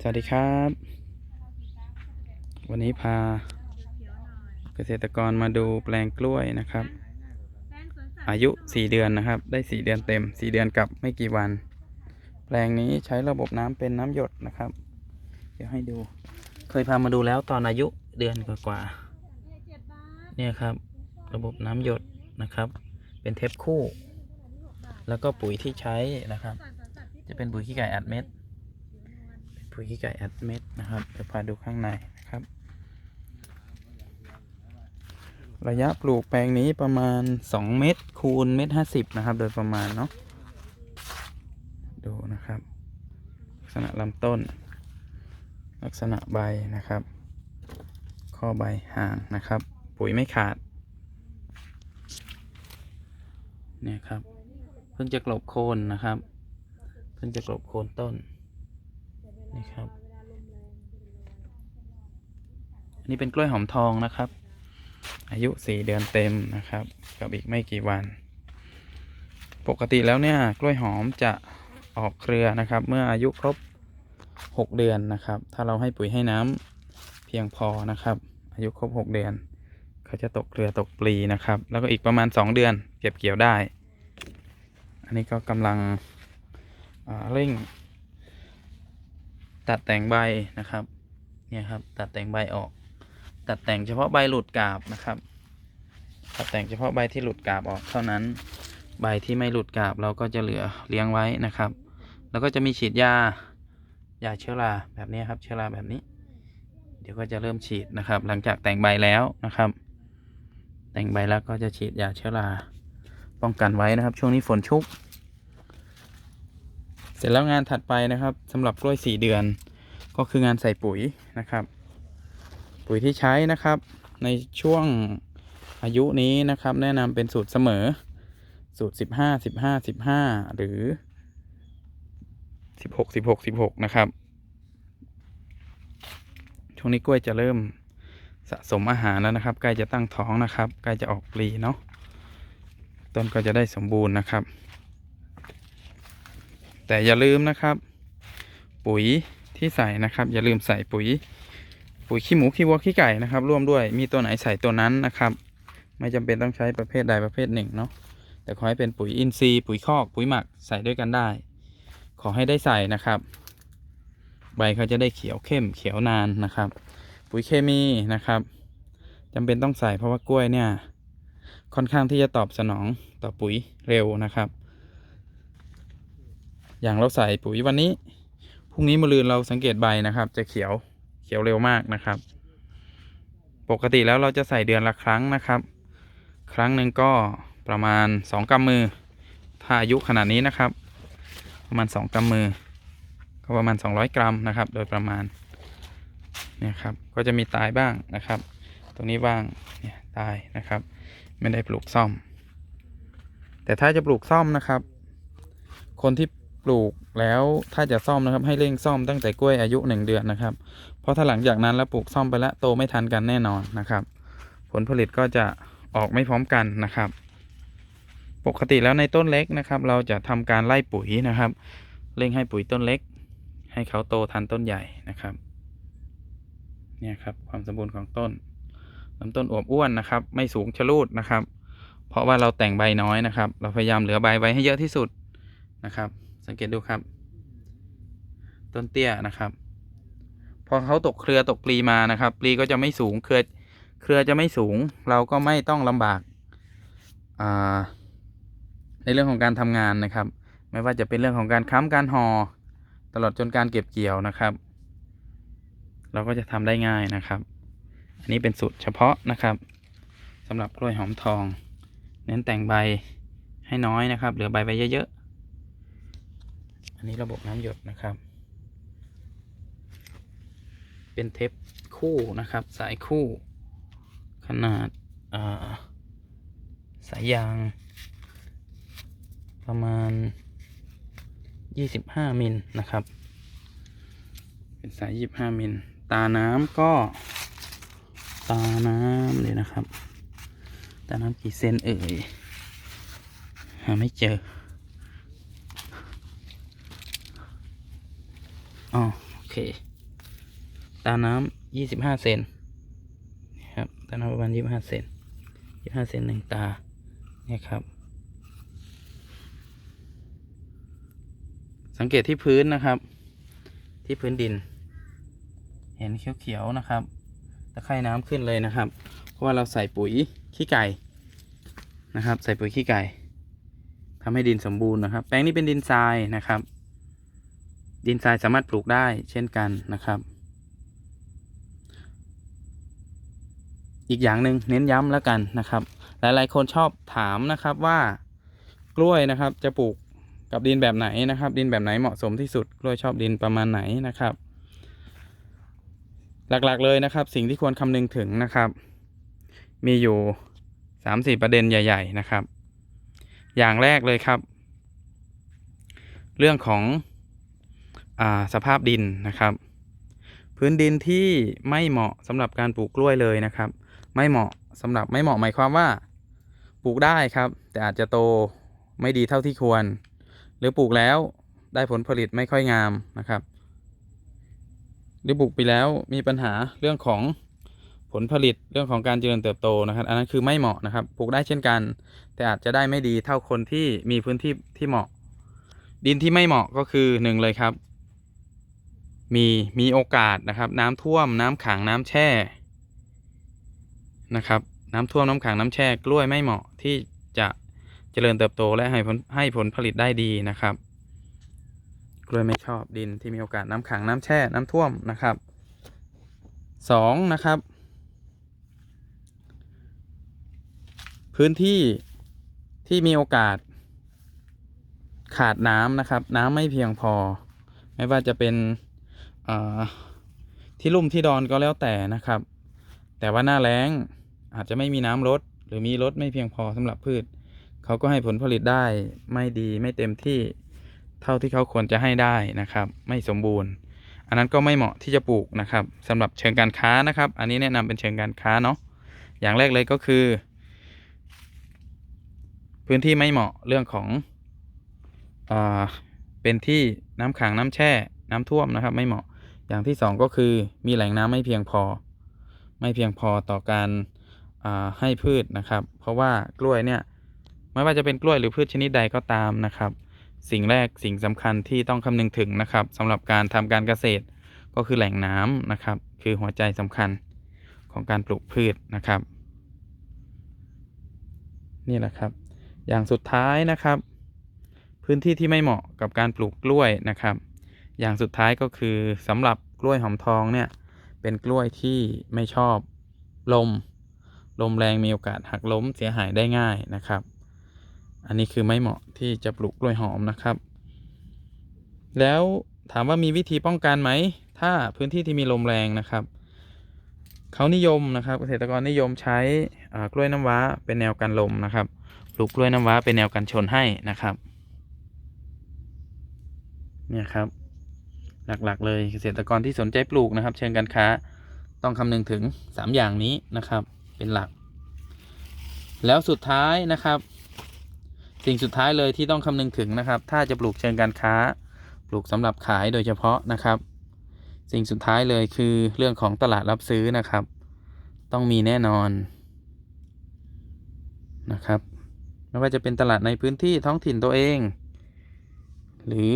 สวัสดีครับ วันนี้พาเกษตรกรมาดูแปลงกล้วยนะครับ อายุ 4 เดือนนะครับ ได้ 4 เดือนเต็ม 4 เดือนกับไม่กี่วัน แปลงนี้ใช้ระบบน้ำเป็นน้ำหยดนะครับ เดี๋ยวให้ดู เคยพามาดูแล้วตอนอายุเดือนกว่าๆเนี่ยครับ ระบบน้ำหยดนะครับ เป็นเทปคู่ แล้วก็ปุ๋ยที่ใช้นะครับ จะเป็นปุ๋ยขี้ไก่อัดเม็ด ปุ๋ยขี้ไก่อัดเม็ดนะครับเดี๋ยวพาดูข้างในนะครับ ระยะปลูกแปลงนี้ประมาณ 2 เมตรคูณเมตรห้าสิบนะครับ โดยประมาณเนาะดูนะครับ ลักษณะลำต้น ลักษณะใบนะครับ ข้อใบห่างนะครับ ปุ๋ยไม่ขาดเนี่ยครับ เพิ่งจะกลบโคนนะครับ เพิ่งจะกลบโคนต้น นี่ครับ อันนี้เป็นกล้วยหอมทองนะครับ อายุสี่เดือนเต็มนะครับ กับอีกไม่กี่วัน ปกติแล้วเนี่ยกล้วยหอมจะออกเครือนะครับ เมื่ออายุครบหกเดือนนะครับ ถ้าเราให้ปุ๋ยให้น้ำเพียงพอนะครับ อายุครบหกเดือน เขาจะตกเครือตกปลีนะครับ แล้วก็อีกประมาณสองเดือน เก็บเกี่ยวได้ อันนี้ก็กำลังเร่ง ตัดแต่งใบนะครับ เนี่ยครับ ตัดแต่งใบออก ตัดแต่งเฉพาะใบหลุดกาบนะครับ ตัดแต่งเฉพาะใบที่หลุดกาบออกเท่านั้น ใบที่ไม่หลุดกาบเราก็จะเหลือเลี้ยงไว้นะครับ แล้วก็จะมีฉีดยายาเชื้อราแบบนี้ครับ เชื้อราแบบนี้ เดี๋ยวก็จะเริ่มฉีดนะครับ หลังจากแต่งใบแล้วนะครับ แต่งใบแล้วก็จะฉีดยาเชื้อราป้องกันไว้นะครับ ช่วงนี้ฝนชุก เสร็จแล้วงานถัดไปนะครับสำหรับกล้วยสี่เดือน ก็คืองานใส่ปุ๋ยนะครับ ปุ๋ยที่ใช้นะครับ ในช่วงอายุนี้นะครับ แนะนำเป็นสูตรเสมอ สูตรสิบห้าสิบห้าสิบห้าหรือสิบหกสิบหกสิบหกนะครับช่วงนี้กล้วยจะเริ่มสะสมอาหารแล้วนะครับใกล้จะตั้งท้องนะครับใกล้จะออกปลีเนาะต้นก็จะได้สมบูรณ์นะครับ แต่อย่าลืมนะครับ ปุ๋ยที่ใส่นะครับ อย่าลืมใส่ปุ๋ย ปุ๋ยขี้หมูขี้วัวขี้ไก่นะครับ ร่วมด้วยมีตัวไหนใส่ตัวนั้นนะครับ ไม่จำเป็นต้องใช้ประเภทใดประเภทหนึ่งเนาะแต่ขอให้เป็นปุ๋ยอินทรีย์ปุ๋ยคอกปุ๋ยหมักใส่ด้วยกันได้ ขอให้ได้ใส่นะครับ ใบเขาจะได้เขียวเข้มเขียวนานนะครับ ปุ๋ยเคมีนะครับจำเป็นต้องใส่เพราะว่ากล้วยเนี่ย ค่อนข้างที่จะตอบสนองต่อปุ๋ยเร็วนะครับ อย่างเราใส่ปุ๋ยวันนี้พรุ่งนี้มะรืนเราสังเกตใบนะครับ จะเขียวเขียวเร็วมากนะครับ ปกติแล้วเราจะใส่เดือนละครั้งนะครับ ครั้งหนึ่งก็ประมาณสองกำมือ ถ้าอายุขนาดนี้นะครับ ประมาณสองกำมือ ก็ประมาณ 200 กรัมนะครับ โดยประมาณเนี่ยครับก็จะมีตายบ้างนะครับ ตรงนี้บ้างเนี่ยตายนะครับ ไม่ได้ปลูกซ่อม แต่ถ้าจะปลูกซ่อมนะครับ คนที่ ปลูกแล้วถ้าจะซ่อมนะครับให้เร่งซ่อมตั้งแต่กล้วยอายุหนึ่งเดือนนะครับ เพราะถ้าหลังจากนั้นแล้วปลูกซ่อมไปแล้วโตไม่ทันกันแน่นอนนะครับ ผลผลิตก็จะออกไม่พร้อมกันนะครับ ปกติแล้วในต้นเล็กนะครับ เราจะทำการไล่ปุ๋ยนะครับเร่งให้ปุ๋ยต้นเล็ก ให้เขาโตทันต้นใหญ่นะครับเนี่ยครับความสมบูรณ์ของต้นลำต้นอวบอ้วนนะครับ ไม่สูงชะลูดนะครับ เพราะว่าเราแต่งใบน้อยนะครับ เราพยายามเหลือใบไว้ให้เยอะที่สุดนะครับ สังเกตดูครับ ต้นเตี้ยนะครับ พอเขาตกเครือตกปลีมานะครับ ปลีก็จะไม่สูงเครือเครือจะไม่สูง เราก็ไม่ต้องลำบากาในเรื่องของการทำงานนะครับ ไม่ว่าจะเป็นเรื่องของการค้ำการหอ่อตลอดจนการเก็บเกี่ยวนะครับ เราก็จะทำได้ง่ายนะครับ อันนี้เป็นสูตรเฉพาะนะครับสำหรับกล้วยหอมทอง เน้นแต่งใบให้น้อยนะครับ เหลือใบไว้เยอะ นนี้ระบบน้ำหยดนะครับ เป็นเทปคู่นะครับ สายคู่ ขนาดาสายยาง ประมาณ 25 มิลนะครับ เป็นสาย 25 มิล ตาน้ำก็ ตาน้ำเลยนะครับ ตาน้ำกี่เซนเอ่ย หาไม่เจอ อ๋อโอเค ตาน้ำยี่สิบห้าเซนครับ ตาน้ำประมาณยี่สิบห้าเซนยี่ห้าเซนหนึ่งตา เนี่ยครับ สังเกตที่พื้นนะครับ ที่พื้นดิน เห็นเขียวๆนะครับ ตะไคร่น้ำขึ้นเลยนะครับ เพราะว่าเราใส่ปุ๋ยขี้ไก่นะครับ ใส่ปุ๋ยขี้ไก่ทำให้ดินสมบูรณ์นะครับ แปลงนี้เป็นดินทรายนะครับ ดินทรายสามารถปลูกได้เช่นกันนะครับ อีกอย่างหนึ่งเน้นย้ำแล้วกันนะครับ หลายๆ คนชอบถามนะครับว่ากล้วยนะครับจะปลูกกับดินแบบไหนนะครับ ดินแบบไหนเหมาะสมที่สุด กล้วยชอบดินประมาณไหนนะครับ หลักๆเลยนะครับ สิ่งที่ควรคำนึงถึงนะครับ มีอยู่สามสี่ประเด็นใหญ่ ๆ นะครับ อย่างแรกเลยครับ เรื่องของ สภาพดินนะครับ พื้นดินที่ไม่เหมาะสำหรับการปลูกกล้วยเลยนะครับ ไม่เหมาะสำหรับไม่เหมาะหมายความว่าปลูกได้ครับ แต่อาจจะโตไม่ดีเท่าที่ควร หรือปลูกแล้วได้ผลผลิตไม่ค่อยงามนะครับ หรือปลูกไปแล้วมีปัญหาเรื่องของผลผลิตเรื่องของการเจริญเติบโตนะครับ อันนั้นคือไม่เหมาะนะครับปลูกได้เช่นกัน แต่อาจจะได้ไม่ดีเท่าคนที่มีพื้นที่ที่เหมาะ ดินที่ไม่เหมาะก็คือหนึ่งเลยครับ มีมีโอกาสนะครับ น้ำท่วมน้ำขังน้ำแช่นะครับ น้ำท่วมน้ำขังน้ำแช่กล้วยไม่เหมาะที่จะเจริญเติบโตและให้ผลให้ผลผลิตได้ดีนะครับ กล้วยไม่ชอบดินที่มีโอกาสน้ำขังน้ำแช่น้ำท่วมนะครับสองนะครับ พื้นที่ที่มีโอกาสขาดน้ำนะครับ น้ำไม่เพียงพอ ไม่ว่าจะเป็น ที่ลุ่มที่ดอนก็แล้วแต่นะครับ แต่ว่าหน้าแล้งอาจจะไม่มีน้ำลดหรือมีลดไม่เพียงพอสำหรับพืช เขาก็ให้ผลผลิตได้ไม่ดีไม่เต็มที่เท่าที่เขาควรจะให้ได้นะครับ ไม่สมบูรณ์ อันนั้นก็ไม่เหมาะที่จะปลูกนะครับสำหรับเชิงการค้านะครับ อันนี้แนะนำเป็นเชิงการค้าเนาะอย่างแรกเลยก็คือ พื้นที่ไม่เหมาะเรื่องของอเป็นที่น้ำขังน้ำแช่น้ำท่วมนะครับ ไม่เหมาะ อย่างที่สองก็คือมีแหล่งน้ำไม่เพียงพอ ไม่เพียงพอต่อการให้พืชนะครับ เพราะว่ากล้วยเนี่ยไม่ว่าจะเป็นกล้วยหรือพืชชนิดใดก็ตามนะครับ สิ่งแรกสิ่งสำคัญที่ต้องคำนึงถึงนะครับสำหรับการทำการเกษตรก็คือแหล่งน้ำนะครับ คือหัวใจสำคัญของการปลูกพืชนะครับ นี่แหละครับ อย่างสุดท้ายนะครับ พื้นที่ที่ไม่เหมาะกับการปลูกกล้วยนะครับ อย่างสุดท้ายก็คือสำหรับกล้วยหอมทองเนี่ย เป็นกล้วยที่ไม่ชอบลม ลมแรงมีโอกาสหักล้มเสียหายได้ง่ายนะครับ อันนี้คือไม่เหมาะที่จะปลูกกล้วยหอมนะครับ แล้วถามว่ามีวิธีป้องกันไหม ถ้าพื้นที่ที่มีลมแรงนะครับ เขานิยมนะครับ เกษตรกรนิยมใช้กล้วยน้ำว้าเป็นแนวกันลมนะครับ ปลูกกล้วยน้ำว้าเป็นแนวกันชนให้นะครับ เนี่ยครับ หลักๆ เลยเกษตรกรที่สนใจปลูกนะครับ เชิงการค้าต้องคำนึงถึง 3 อย่างนี้นะครับ เป็นหลัก แล้วสุดท้ายนะครับ สิ่งสุดท้ายเลยที่ต้องคำนึงถึงนะครับ ถ้าจะปลูกเชิงการค้า ปลูกสำหรับขายโดยเฉพาะนะครับ สิ่งสุดท้ายเลยคือเรื่องของตลาดรับซื้อนะครับ ต้องมีแน่นอนนะครับ ไม่ว่าจะเป็นตลาดในพื้นที่ท้องถิ่นตัวเอง หรือ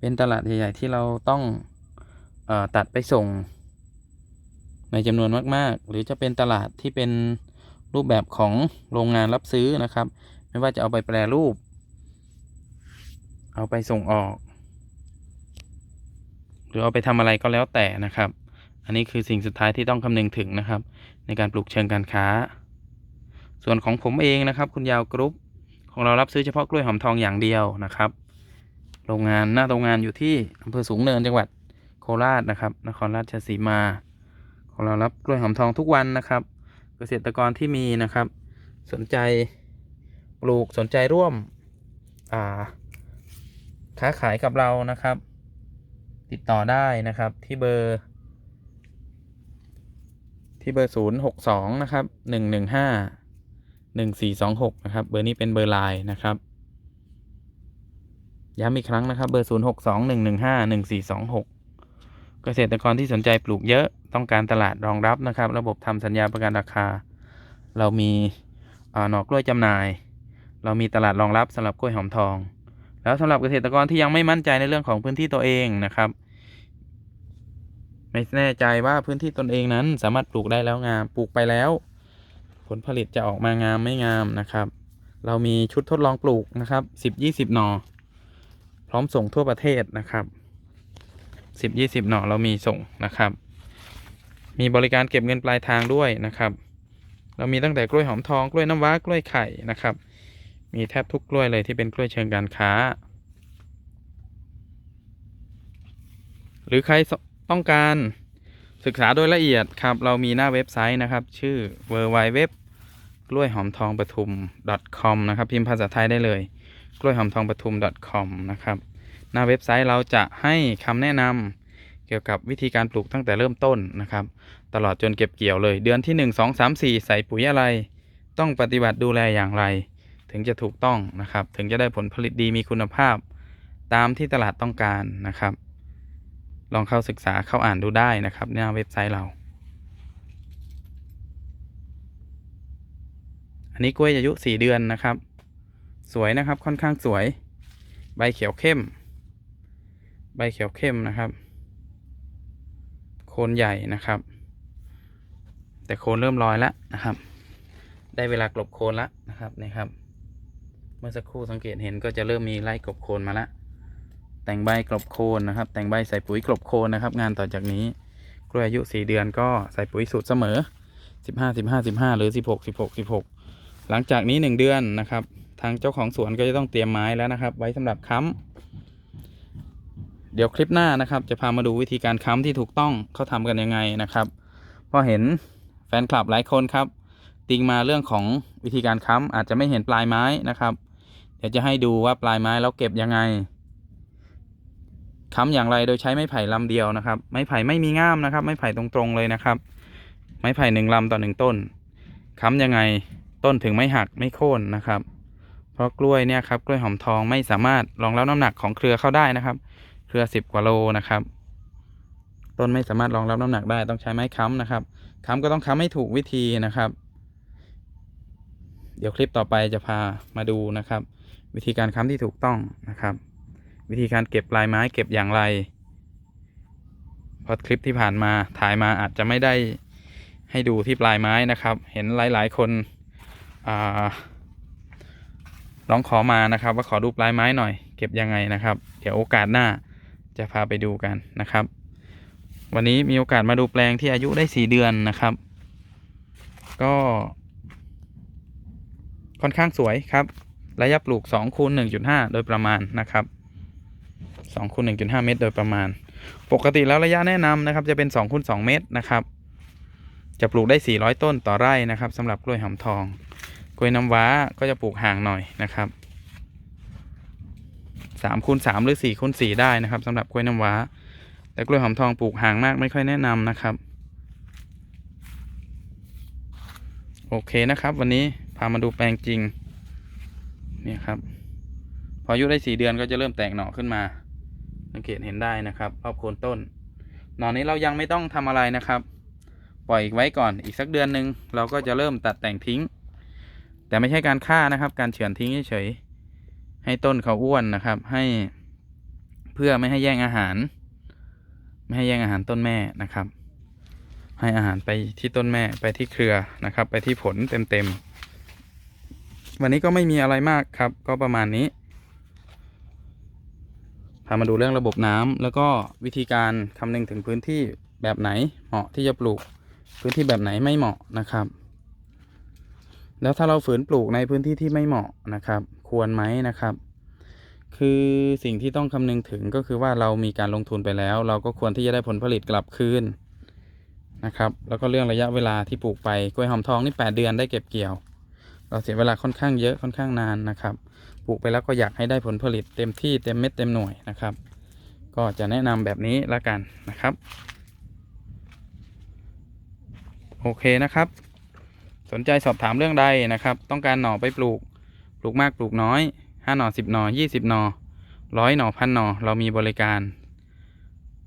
เป็นตลาดใหญ่ๆที่เราต้องอตัดไปส่ง ในจำนวนมากๆ หรือจะเป็นตลาดที่เป็นรูปแบบของโรงงานรับซื้อนะครับ ไม่ว่าจะเอาไปแปรรูป เอาไปส่งออก หรือเอาไปทำอะไรก็แล้วแต่นะครับ อันนี้คือสิ่งสุดท้ายที่ต้องคำนึงถึงนะครับ ในการปลูกเชิงการค้า ส่วนของผมเองนะครับ คุณยาวกรุ๊ปของเรารับซื้อเฉพาะกล้วยหอมทองอย่างเดียวนะครับ โรงงานหน้าโรงงานอยู่ที่อำเภอสูงเนินจังหวัดโคราชนะครับ นครราชสีมา ของเรารับกล้วยหอมทองทุกวันนะครับ เกษตรกรที่มีนะครับ สนใจปลูกสนใจร่วมอ่าค้าขายกับเรานะครับ ติดต่อได้นะครับที่เบอร์ ที่เบอร์ศูนย์หกสองนะครับหนึ่งหนึ่งห้าหนึ่งสี่สองหกนะครับ เบอร์นี้เป็นเบอร์ไลน์นะครับ ย้ำอีกครั้งนะครับ เบอร์ 0 6 2 1 1 5 1 4 2 6 เกษตรกรที่สนใจปลูกเยอะต้องการตลาดรองรับนะครับ ระบบทำสัญญาประกันราคา เรามีหน่อกล้วยจำหน่าย เรามีตลาดรองรับสำหรับกล้วยหอมทอง แล้วสำหรับเกษตรกรที่ยังไม่มั่นใจในเรื่องของพื้นที่ตัวเองนะครับ ไม่แน่ใจว่าพื้นที่ตนเองนั้นสามารถปลูกได้แล้วงามปลูกไปแล้ว ผลผลิตจะออกมางามไม่งามนะครับ เรามีชุดทดลองปลูกนะครับสิบยี่สิบหน่อ พร้อมส่งทั่วประเทศนะครับสิบยี่สิบหน่อเรามีส่งนะครับ มีบริการเก็บเงินปลายทางด้วยนะครับ เรามีตั้งแต่กล้วยหอมทองกล้วยน้ำว้ากล้วยไข่นะครับ มีแทบทุกกล้วยเลยที่เป็นกล้วยเชิงการค้า หรือใครต้องการศึกษาโดยละเอียดครับ เรามีหน้าเว็บไซต์นะครับ ชื่อ w w w กล้วยหอมทองปทุม .com นะครับ พิมพ์ภาษาไทยได้เลย กล้วยหอมทองปทุม .com นะครับหน้าเว็บไซต์เราจะให้คำแนะนำเกี่ยวกับวิธีการปลูกตั้งแต่เริ่มต้นนะครับ ตลอดจนเก็บเกี่ยวเลย เดือนที่ 1 2 3 4 ใส่ปุ๋ยอะไร ต้องปฏิบัติดูแลอย่างไร ถึงจะถูกต้องนะครับ ถึงจะได้ผลผลิตดีมีคุณภาพ ตามที่ตลาดต้องการนะครับ ลองเข้าศึกษาเข้าอ่านดูได้นะครับหน้าเว็บไซต์เรา อันนี้กล้วยอายุสี่เดือนนะครับ สวยนะครับค่อนข้างสวย ใบเขียวเข้ม ใบเขียวเข้มนะครับ โคนใหญ่นะครับ แต่โคนเริ่มลอยแล้วนะครับ ได้เวลากลบโคนแล้วนะครับนี่ครับ เมื่อสักครู่สังเกตเห็นก็จะเริ่มมีไล่กลบโคนมาล้วแต่งใบกลบโคนนะครับ แต่งใบใส่ปุ๋ยกลบโคนนะครับ งานต่อจากนี้กล้วยอายุสี่เดือนก็ใส่ปุ๋ยสูตรเสมอสิบห้าสิบห้าสิบห้าหรือสิบหกสิบหกสิบหกหลังจากนี้หนึ่งเดือนนะครับ ทางเจ้าของสวนก็จะต้องเตรียมไม้แล้วนะครับ ไว้สำหรับค้ำเดี๋ยวคลิปหน้านะครับ จะพามาดูวิธีการค้ำที่ถูกต้องเขาทำกันยังไงนะครับเพราะเห็นแฟนคลับหลายคนครับ ติงมาเรื่องของวิธีการค้ำอาจจะไม่เห็นปลายไม้นะครับ เดี๋ยวจะให้ดูว่าปลายไม้เราเก็บยังไงค้ำอย่างไรโดยใช้ไม้ไผ่ลำเดียวนะครับ ไม้ไผ่ไม่มีง่ามนะครับ ไม้ไผ่ตรงๆเลยนะครับ ไม้ไผ่หนึ่งลำต่อหนึ่งต้นค้ำยังไงต้นถึงไม่หักไม่โค่นนะครับ เพราะกล้วยเนี่ยครับกล้วยหอมทองไม่สามารถรองรับน้ำหนักของเครือเข้าได้นะครับ เครือสิบกว่าโลนะครับ ต้นไม่สามารถรองรับน้ำหนักได้ต้องใช้ไม้ค้ำนะครับค้ำก็ต้องค้ำให้ถูกวิธีนะครับ เดี๋ยวคลิปต่อไปจะพามาดูนะครับ วิธีการค้ำที่ถูกต้องนะครับ วิธีการเก็บปลายไม้เก็บอย่างไรเพราะคลิปที่ผ่านมาถ่ายมาอาจจะไม่ได้ให้ดูที่ปลายไม้นะครับ เห็นหลาย ๆ คนอ่า ร้องขอมานะครับ ว่าขอดูปลายไม้หน่อย เก็บยังไงนะครับ เดี๋ยวโอกาสหน้าจะพาไปดูกันนะครับ วันนี้มีโอกาสมาดูแปลงที่อายุได้สี่เดือนนะครับ ก็ค่อนข้างสวยครับ ระยะปลูก2คูณ1.5 โดยประมาณนะครับ2คูณ1.5 เมตร โดยประมาณ ปกติแล้วระยะแนะนำนะครับ จะเป็น2คูณ2เมตรนะครับ จะปลูกได้ 400 ต้นต่อไร่นะครับสำหรับกล้วยหอมทอง กล้วยน้ำว้าก็จะปลูกห่างหน่อยนะครับ3คูณ3หรือ4คูณ4ได้นะครับสำหรับกล้วยน้ำว้า แต่กล้วยหอมทองปลูกห่างมากไม่ค่อยแนะนำนะครับ โอเคนะครับ วันนี้พามาดูแปลงจริงเนี่ยครับ พออายุได้สี่เดือนก็จะเริ่มแตกหน่อขึ้นมา สังเกตเห็นได้นะครับรอบโคนต้น หน่อนี้เรายังไม่ต้องทำอะไรนะครับ ปล่อยไว้ก่อนอีกสักเดือนหนึ่งเราก็จะเริ่มตัดแต่งทิ้ง แต่ไม่ใช่การฆ่านะครับ การเฉือนทิ้งเฉยให้ต้นเขาอ้วนนะครับ ให้เพื่อไม่ให้แย่งอาหาร ไม่ให้แย่งอาหารต้นแม่นะครับ ให้อาหารไปที่ต้นแม่ไปที่เครือนะครับ ไปที่ผลเต็มๆวันนี้ก็ไม่มีอะไรมากครับ ก็ประมาณนี้พามาดูเรื่องระบบน้ำแล้วก็วิธีการคำนึงถึงพื้นที่แบบไหนเหมาะที่จะปลูก พื้นที่แบบไหนไม่เหมาะนะครับ แล้วถ้าเราฝืนปลูกในพื้นที่ที่ไม่เหมาะนะครับ ควรไหมนะครับ คือสิ่งที่ต้องคำนึงถึงก็คือว่าเรามีการลงทุนไปแล้ว เราก็ควรที่จะได้ผลผลิตกลับคืนนะครับแล้วก็เรื่องระยะเวลาที่ปลูกไปกล้วยหอมทองนี่ 8 เดือนได้เก็บเกี่ยว เราเสียเวลาค่อนข้างเยอะค่อนข้างนานนะครับ ปลูกไปแล้วก็อยากให้ได้ผลผลิตเต็มที่เต็มเม็ดเต็มหน่วยนะครับ ก็จะแนะนำแบบนี้ละกันนะครับ โอเคนะครับ สนใจสอบถามเรื่องใดนะครับ ต้องการหน่อไปปลูก ปลูกมากปลูกน้อยห้าหน่อสิบหน่อยี่สิบหน่อร้อยหน่อพันหน่อเรามีบริการ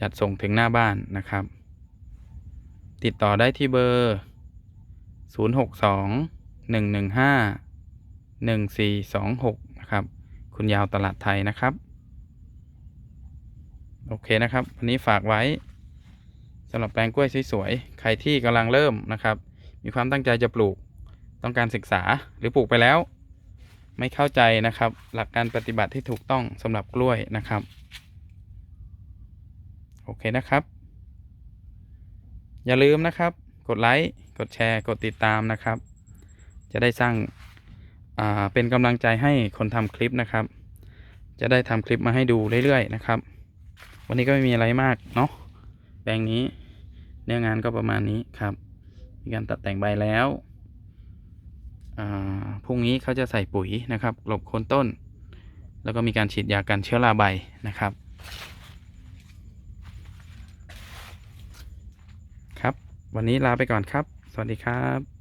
จัดส่งถึงหน้าบ้านนะครับ ติดต่อได้ที่เบอร์ 062 115 1426 นะครับ คุณยาวตลาดไทยนะครับ โอเคนะครับ วันนี้ฝากไว้สำหรับแปลงกล้วยสวยๆ ใครที่กำลังเริ่มนะครับ มีความตั้งใจจะปลูกต้องการศึกษาหรือปลูกไปแล้ว ไม่เข้าใจนะครับ หลักการปฏิบัติที่ถูกต้องสำหรับกล้วยนะครับ โอเคนะครับ อย่าลืมนะครับ กดไลค์กดแชร์ กดติดตามนะครับ จะได้สร้างาเป็นกำลังใจให้คนทำคลิปนะครับ จะได้ทำคลิปมาให้ดูเรื่อยๆนะครับ วันนี้ก็ไม่มีอะไรมากเนาะแปลงนี้เนื้องานก็ประมาณนี้ครับ มีการตัดแต่งใบแล้วอ่าพรุ่งนี้เขาจะใส่ปุ๋ยนะครับกลบโคนต้น แล้วก็มีการฉีดยากันเชื้อราใบนะครับ ครับ วันนี้ลาไปก่อนครับ สวัสดีครับ